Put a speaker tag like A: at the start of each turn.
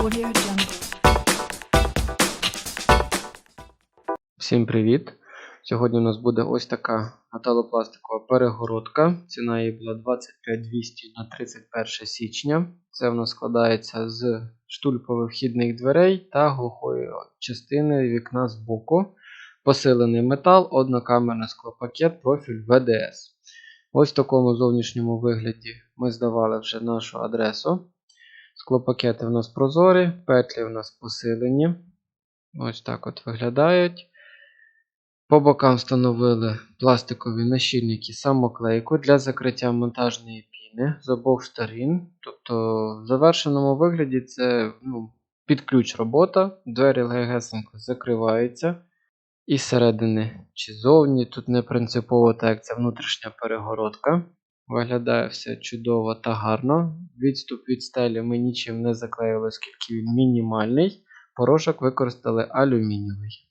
A: Audio.
B: Всім привіт! Сьогодні у нас буде ось така металопластикова перегородка. Ціна її була 25200 на 31 січня. Це в нас складається з штульпових вхідних дверей та глухої частини вікна з боку. Посилений метал, однокамерний склопакет, профіль ВДС. Ось в такому зовнішньому вигляді ми здавали вже нашу адресу. Склопакети в нас прозорі, петлі в нас посилені. Ось так от виглядають. По бокам встановили пластикові нащільники самоклейку для закриття монтажної піни з обох сторін. Тобто, в завершеному вигляді це ну, під ключ робота, двері легесенько закриваються. І зсередини чи зовні, тут не принципово, так як це внутрішня перегородка. Виглядає все чудово та гарно. Відступ від стелі ми нічим не заклеїли, оскільки він мінімальний. Порошок використали алюмінієвий.